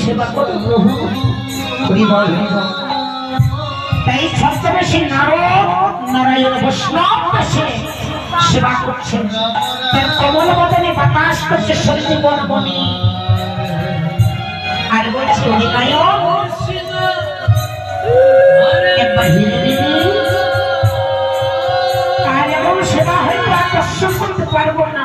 সেবা তাই ছদ্মবেশী নারদ নারায়ণ সেবা করছে তার করছে শরীরে আর বলছে হরি নায়ক একবার হিরে সেবা হয়তো আকর্ষণ করতে পারব না।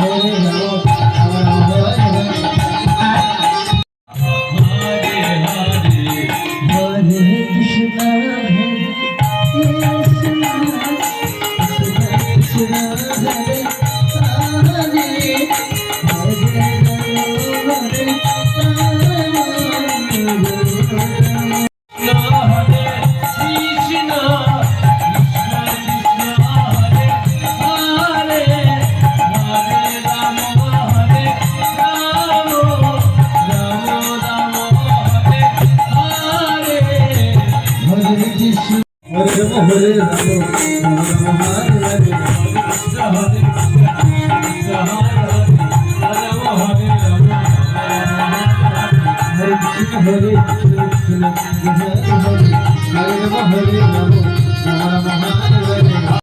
হরে কৃষ্ণ হরে রাম রাম রাম হরে হরে হরে কৃষ্ণ হরে কৃষ্ণ কৃষ্ণ হরে হরে হরে রাম হরে রাম রাম রাম হরে হরে